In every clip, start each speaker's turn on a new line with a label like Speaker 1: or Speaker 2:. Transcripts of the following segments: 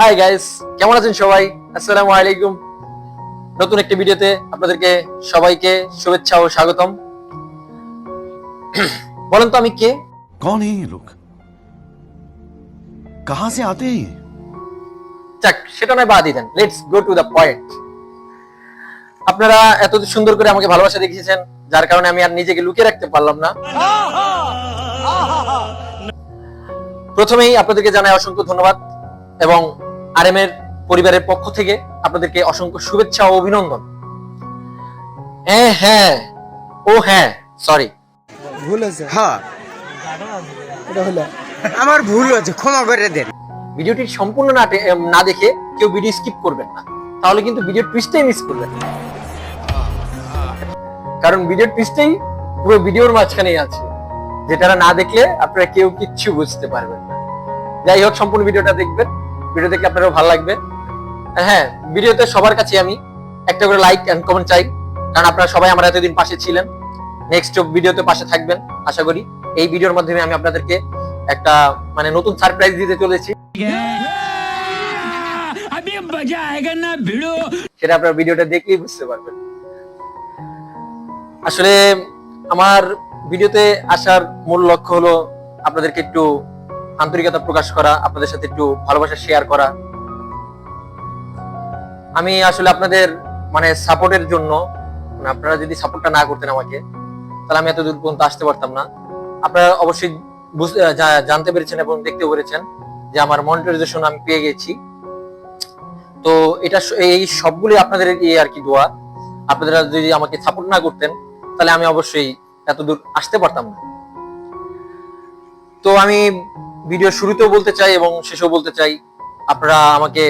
Speaker 1: Hi guys কেমন আছেন সবাই? আসসালামু আলাইকুম। নতুন একটি ভিডিওতে আপনাদেরকে সবাইকে শুভেচ্ছা ও স্বাগতম। বলেন তো আমি কে?
Speaker 2: লোক কাহা সে
Speaker 1: আতে সেটা নয় বাদই দেন। Let's go to the point আপনারা এত সুন্দর করে আমাকে ভালোবাসা দেখিয়েছেন যার কারণে আমি আর নিজেকে লুকিয়ে রাখতে পারলাম না। প্রথমেই আপনাদেরকে জানাই অসংখ্য ধন্যবাদ এবং আরএম এর পরিবারের পক্ষ থেকে আপনাদেরকে অসংখ্য শুভেচ্ছা ও অভিনন্দন। হ্যাঁ হ্যাঁ ও হ্যাঁ সরি
Speaker 3: ভুল হয়েছে।
Speaker 4: হ্যাঁ।
Speaker 3: এটা হলো।
Speaker 4: আমার ভুল হয়েছে ক্ষমা করে দেন।
Speaker 1: ভিডিওটি সম্পূর্ণ না না দেখে কেউ ভিডিও স্কিপ করবেন না। তাহলে কিন্তু ভিডিও টুইস্টেই মিস করবেন কারণ ভিডিও টুইস্টেই পুরো ভিডিওর মাঝখানেই আছে। যেটা না দেখলে আপনারা কেউ কিচ্ছু বুঝতে পারবেন না। যাই হোক সম্পূর্ণ ভিডিওটা দেখবেন। ভিডিও দেখলে আপনারও ভালো লাগবে। হ্যাঁ ভিডিওতে সবার কাছে আমি একটা করে লাইক অ্যান্ড কমেন্ট চাই। কারণ আপনারা সবাই আমার এতদিন পাশে ছিলেন। নেক্সট ভিডিওতে পাশে থাকবেন আশা করি। এই ভিডিওর মাধ্যমে আমি আপনাদেরকে একটা মানে নতুন সারপ্রাইজ দিতে চলেছি। সেটা আপনার ভিডিওটা দেখলেই বুঝতে পারবেন। আসলে আমার ভিডিওতে আসার মূল লক্ষ্য হলো আপনাদেরকে একটু আন্তরিকতা প্রকাশ করা, আপনাদের সাথে একটু ভালোবাসা শেয়ার করা। আমি আসলে আপনাদের মানে সাপোর্টের জন্য মানে আপনারা যদি সাপোর্টটা না করতেন আমাকে, তাহলে আমি এত দূর পর্যন্ত আসতে পারতাম না। আপনারা অবশ্যই জানতে পেরেছেন এবং দেখতে পেরেছেন যে আমার মনিটরাইজেশন আমি পেয়ে গেছি। তো এটা এই সবগুলি আপনাদের এই আর কি দোয়া। আপনারা যদি আমাকে সাপোর্ট না করতেন, তাহলে আমি অবশ্যই এত দূর আসতে পারতাম না। তো আমি ভিডিও শুরুতেও বলতে চাই এবং শেষেও বলতে চাই, আপনারা আমাকে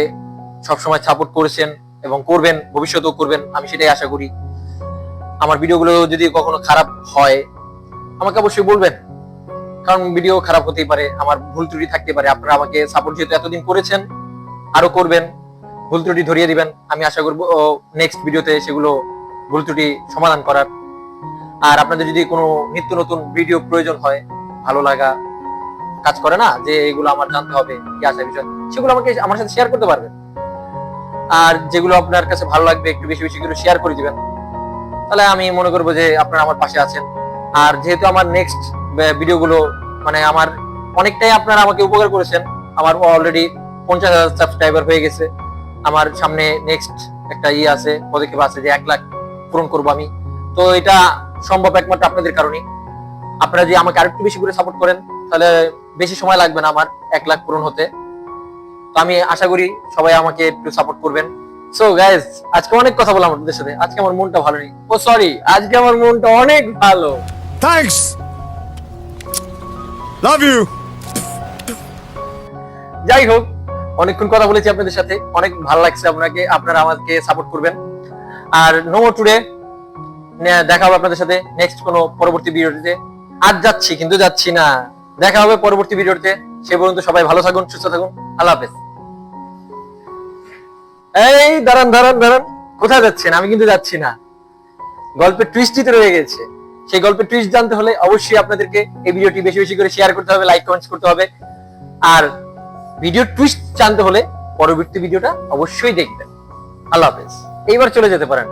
Speaker 1: সবসময় সাপোর্ট করেছেন এবং করবেন, ভবিষ্যতেও করবেন, আমি সেটাই আশা করি। আমার ভিডিওগুলো যদি কখনো খারাপ হয়, আমাকে অবশ্যই বলবেন। কারণ ভিডিও খারাপ হতেই পারে, আমার ভুল ত্রুটি থাকতে পারে। আপনারা আমাকে সাপোর্ট যেহেতু এতদিন করেছেন আরও করবেন, ভুল ত্রুটি ধরিয়ে দিবেন। আমি আশা করব নেক্সট ভিডিওতে সেগুলো ভুল ত্রুটি সমাধান করার আর আপনাদের যদি কোনো নিত্য নতুন ভিডিও প্রয়োজন হয়, ভালো লাগা কাজ করে না, যে এগুলো আমার জানতে হবে, কি আছে বিষয়, সেগুলো আমাকে আমার সাথে শেয়ার করতে পারবেন। আর যেগুলো আপনার কাছে ভালো লাগবে, একটু বেশি বেশি করে শেয়ার করে দিবেন। তাহলে আমি মনে করব যে আপনারা আমার পাশে আছেন। আর যেহেতু আমার নেক্সট ভিডিওগুলো মানে আমার অনেকটাই আপনারা আমাকে উপকার করেছেন, আমার অলরেডি পঞ্চাশ হাজার সাবস্ক্রাইবার হয়ে গেছে। আমার সামনে নেক্সট একটা ইয়ে আছে, পদক্ষেপ আছে যে এক লাখ পূরণ করব আমি। তো এটা সম্ভব একমাত্র আপনাদের কারণে আপনারা যদি আমাকে আরেকটু বেশি করে সাপোর্ট করেন তাহলে বেশি সময় লাগবে না আমার এক লাখ পূরণ হতে। তো আমি আশা করি সবাই আমাকে একটু সাপোর্ট করবেন। সো গাইজ আজকে অনেক কথা বললাম আপনাদের সাথে। আজকে আমার মনটা ভালো নেই। oh, ও সরি আজকে আমার মনটা অনেক ভালো।
Speaker 2: থ্যাঙ্কস লাভ ইউ
Speaker 1: যাই হোক অনেকক্ষণ কথা বলেছি আপনাদের সাথে। অনেক ভালো লাগছে আপনাকে আপনারা আমাকে সাপোর্ট করবেন। আর নো টুডে দেখা হবে আপনাদের সাথে নেক্সট কোনো পরবর্তী ভিডিওতে আজ যাচ্ছি, কিন্তু যাচ্ছি না। দেখা হবে পরবর্তী ভিডিওতে সে পর্যন্ত সবাই ভালো থাকুন, সুস্থ থাকুন। আল্লাহ হাফেজ। এই, দাঁড়ান দাঁড়ান দাঁড়ান। কোথায় যাচ্ছেন? আমি কিন্তু যাচ্ছি না। গল্পের টুইস্টই তো রয়ে গেছে। সেই গল্পের টুইস্ট জানতে হলে অবশ্যই আপনাদেরকে এই ভিডিওটি বেশি বেশি করে শেয়ার করতে হবে লাইক কমেন্টস করতে হবে। আর ভিডিও টুইস্ট জানতে হলে পরবর্তী ভিডিওটা অবশ্যই দেখবেন। আল্লাহ হাফেজ। এইবার চলে যেতে পারেন।